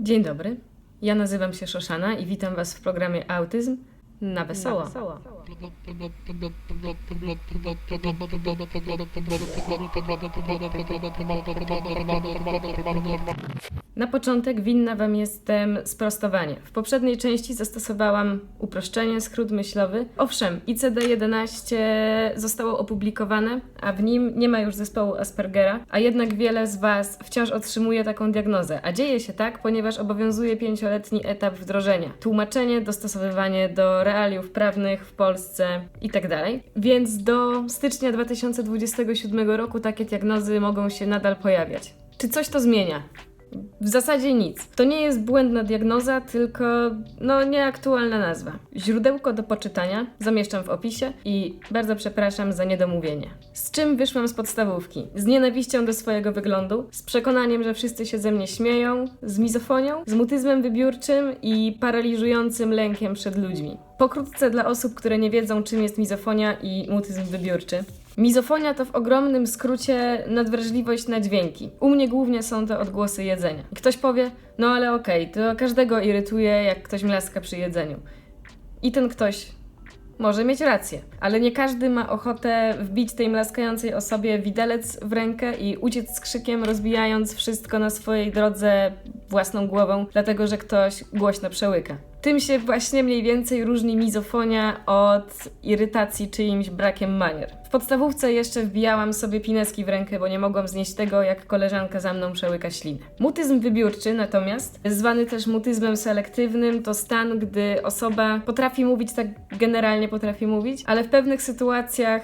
Dzień dobry. Ja nazywam się Szoszana i witam Was w programie Autyzm na wesoło. Na początek winna Wam jestem sprostowanie. W poprzedniej części zastosowałam uproszczenie, skrót myślowy. Owszem, ICD-11 zostało opublikowane, a w nim nie ma już zespołu Aspergera, a jednak wiele z Was wciąż otrzymuje taką diagnozę. A dzieje się tak, ponieważ obowiązuje pięcioletni etap wdrożenia. Tłumaczenie, dostosowywanie do realiów prawnych w Polsce itd. Więc do stycznia 2027 roku takie diagnozy mogą się nadal pojawiać. Czy coś to zmienia? W zasadzie nic. To nie jest błędna diagnoza, tylko no nieaktualna nazwa. Źródełko do poczytania zamieszczam w opisie i bardzo przepraszam za niedomówienie. Z czym wyszłam z podstawówki? Z nienawiścią do swojego wyglądu, z przekonaniem, że wszyscy się ze mnie śmieją, z mizofonią, z mutyzmem wybiórczym i paraliżującym lękiem przed ludźmi. Pokrótce dla osób, które nie wiedzą, czym jest mizofonia i mutyzm wybiórczy. Mizofonia to w ogromnym skrócie nadwrażliwość na dźwięki. U mnie głównie są to odgłosy jedzenia. I ktoś powie, no ale okej, to każdego irytuje, jak ktoś mlaska przy jedzeniu. I ten ktoś może mieć rację, ale nie każdy ma ochotę wbić tej mlaskającej osobie widelec w rękę i uciec z krzykiem, rozbijając wszystko na swojej drodze własną głową, dlatego że ktoś głośno przełyka. Tym się właśnie mniej więcej różni mizofonia od irytacji czyimś brakiem manier. W podstawówce jeszcze wbijałam sobie pineski w rękę, bo nie mogłam znieść tego, jak koleżanka za mną przełyka ślinę. Mutyzm wybiórczy natomiast, zwany też mutyzmem selektywnym, to stan, gdy osoba potrafi mówić tak generalnie potrafi mówić, ale w pewnych sytuacjach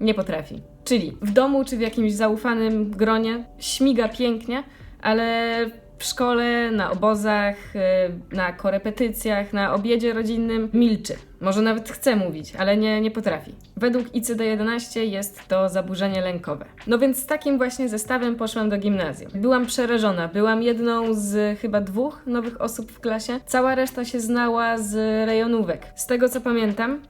nie potrafi. Czyli w domu czy w jakimś zaufanym gronie śmiga pięknie, ale w szkole, na obozach, y, na korepetycjach, na obiedzie rodzinnym milczy. Może nawet chce mówić, ale nie, nie potrafi. Według ICD-11 jest to zaburzenie lękowe. No więc z takim właśnie zestawem poszłam do gimnazjum. Byłam przerażona, byłam jedną z chyba dwóch nowych osób w klasie. Cała reszta się znała z rejonówek. Z tego co pamiętam,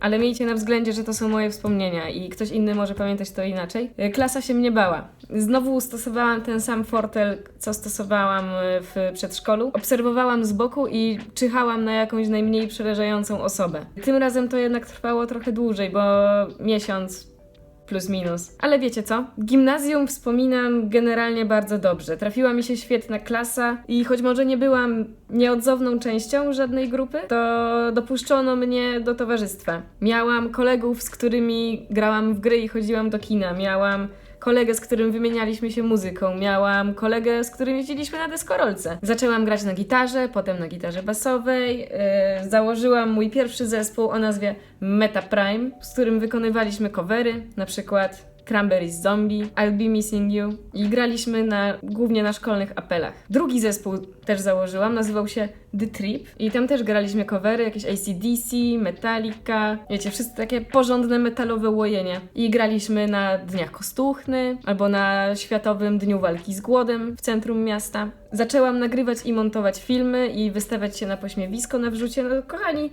ale miejcie na względzie, że to są moje wspomnienia i ktoś inny może pamiętać to inaczej. Y, Klasa się mnie bała. Znowu stosowałam ten sam fortel, co stosowałam y, w przedszkolu. Obserwowałam z boku i czyhałam na jakąś najmniej przerażającą osobę. Tym razem to jednak trwało trochę dłużej, bo miesiąc plus minus. Ale wiecie co? Gimnazjum wspominam generalnie bardzo dobrze. Trafiła mi się świetna klasa i choć może nie byłam nieodzowną częścią żadnej grupy, to dopuszczono mnie do towarzystwa. Miałam kolegów, z którymi grałam w gry i chodziłam do kina. Miałam kolegę, z którym wymienialiśmy się muzyką. Miałam kolegę, z którym jeździliśmy na deskorolce. Zaczęłam grać na gitarze, potem na gitarze basowej. Yy, założyłam mój pierwszy zespół o nazwie Meta Prime, z którym wykonywaliśmy covery, na przykład Cranberries Zombie, I'll Be Missing You i graliśmy na, głównie na szkolnych apelach. Drugi zespół też założyłam, nazywał się The Trip i tam też graliśmy covery, jakieś ACDC, Metallica, wiecie, wszystkie takie porządne metalowe łojenie. I graliśmy na Dniach Kostuchny albo na Światowym Dniu Walki z Głodem w centrum miasta. Zaczęłam nagrywać i montować filmy i wystawiać się na pośmiewisko na wrzucie. No kochani,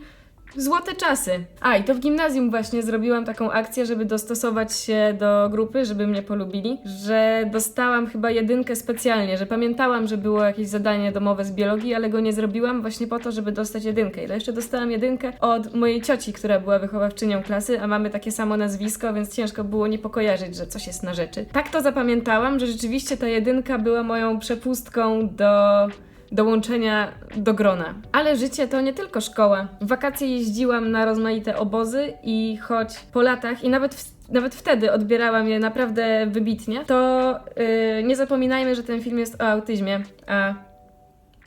Złote czasy. A i to w gimnazjum właśnie zrobiłam taką akcję, żeby dostosować się do grupy, żeby mnie polubili, że dostałam chyba jedynkę specjalnie, że pamiętałam, że było jakieś zadanie domowe z biologii, ale go nie zrobiłam właśnie po to, żeby dostać jedynkę. I to jeszcze dostałam jedynkę od mojej cioci, która była wychowawczynią klasy, a mamy takie samo nazwisko, więc ciężko było nie pokojarzyć, że coś jest na rzeczy. Tak to zapamiętałam, że rzeczywiście ta jedynka była moją przepustką do dołączenia do grona. Ale życie to nie tylko szkoła. W wakacje jeździłam na rozmaite obozy i choć po latach i nawet w nawet wtedy odbierałam je naprawdę wybitnie, to yy, nie zapominajmy, że ten film jest o autyzmie, a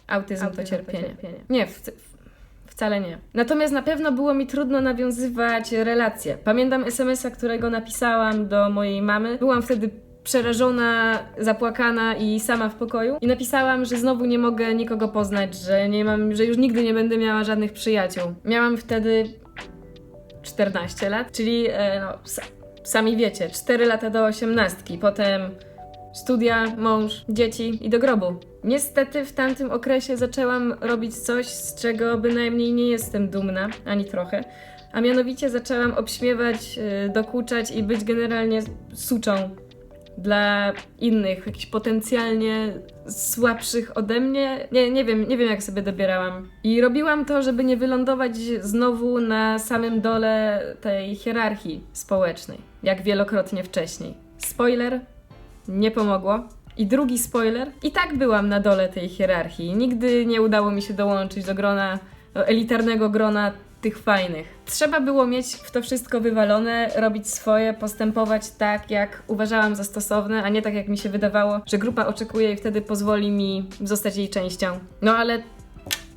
autyzm, to, cierpienie. Nie, w, w, wcale nie. Natomiast na pewno było mi trudno nawiązywać relacje. Pamiętam SMS-a, którego napisałam do mojej mamy. Byłam wtedy przerażona, zapłakana i sama w pokoju. I napisałam, że znowu nie mogę nikogo poznać, że nie mam, że już nigdy nie będę miała żadnych przyjaciół. Miałam wtedy 14 lat, czyli e, no, sa- sami wiecie, 4 lata do 18, potem studia, mąż, dzieci i do grobu. Niestety w tamtym okresie zaczęłam robić coś, z czego bynajmniej nie jestem dumna, ani trochę. A mianowicie zaczęłam obśmiewać, y, dokuczać i być generalnie suczą dla innych, jakichś potencjalnie słabszych ode mnie. Nie, nie wiem, nie wiem jak sobie dobierałam. I robiłam to, żeby nie wylądować znowu na samym dole tej hierarchii społecznej, jak wielokrotnie wcześniej. Spoiler, nie pomogło. I drugi spoiler, i tak byłam na dole tej hierarchii. Nigdy nie udało mi się dołączyć do grona, do elitarnego grona tych fajnych. Trzeba było mieć w to wszystko wywalone, robić swoje, postępować tak, jak uważałam za stosowne, a nie tak, jak mi się wydawało, że grupa oczekuje i wtedy pozwoli mi zostać jej częścią. No ale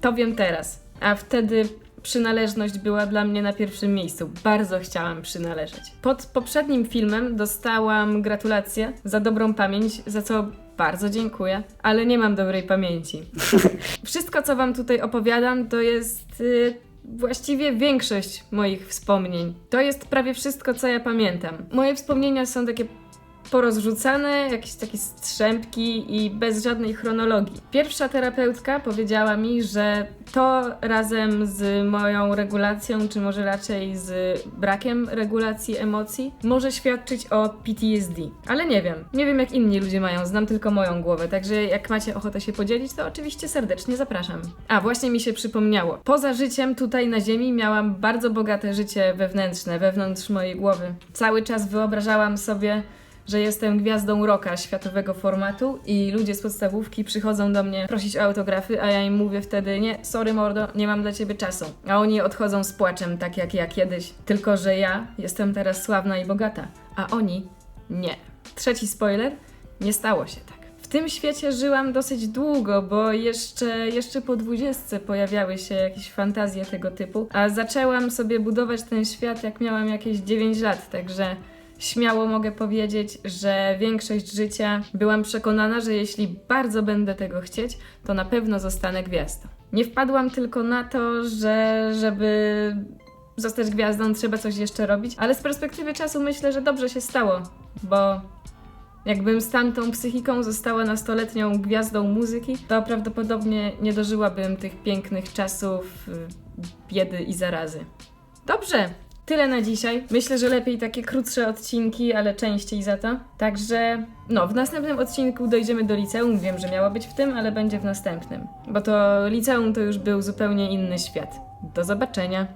to wiem teraz. A wtedy przynależność była dla mnie na pierwszym miejscu. Bardzo chciałam przynależeć. Pod poprzednim filmem dostałam gratulacje za dobrą pamięć, za co bardzo dziękuję, ale nie mam dobrej pamięci. Wszystko, co Wam tutaj opowiadam, to jest y, właściwie większość moich wspomnień. To jest prawie wszystko, co ja pamiętam. Moje wspomnienia są takie porozrzucane, jakieś takie strzępki i bez żadnej chronologii. Pierwsza terapeutka powiedziała mi, że to razem z moją regulacją, czy może raczej z brakiem regulacji emocji, może świadczyć o PTSD. Ale nie wiem. Nie wiem, jak inni ludzie mają, znam tylko moją głowę, także jak macie ochotę się podzielić, to oczywiście serdecznie zapraszam. A, właśnie mi się przypomniało. Poza życiem tutaj na Ziemi miałam bardzo bogate życie wewnętrzne, wewnątrz mojej głowy. Cały czas wyobrażałam sobie, że jestem gwiazdą rocka światowego formatu i ludzie z podstawówki przychodzą do mnie prosić o autografy, a ja im mówię wtedy nie, sorry mordo, nie mam dla ciebie czasu. A oni odchodzą z płaczem, tak jak ja kiedyś. Tylko, że ja jestem teraz sławna i bogata, a oni nie. Trzeci spoiler, nie stało się tak. W tym świecie żyłam dosyć długo, bo jeszcze, jeszcze po dwudziestce pojawiały się jakieś fantazje tego typu, a zaczęłam sobie budować ten świat jak miałam jakieś 9 lat, także śmiało mogę powiedzieć, że większość życia byłam przekonana, że jeśli bardzo będę tego chcieć, to na pewno zostanę gwiazdą. Nie wpadłam tylko na to, że żeby zostać gwiazdą trzeba coś jeszcze robić, ale z perspektywy czasu myślę, że dobrze się stało, bo jakbym z tamtą psychiką została nastoletnią gwiazdą muzyki, to prawdopodobnie nie dożyłabym tych pięknych czasów y, biedy i zarazy. Dobrze, tyle na dzisiaj. Myślę, że lepiej takie krótsze odcinki, ale częściej za to. Także, no, w następnym odcinku dojdziemy do liceum. Wiem, że miało być w tym, ale będzie w następnym. Bo to liceum to już był zupełnie inny świat. Do zobaczenia.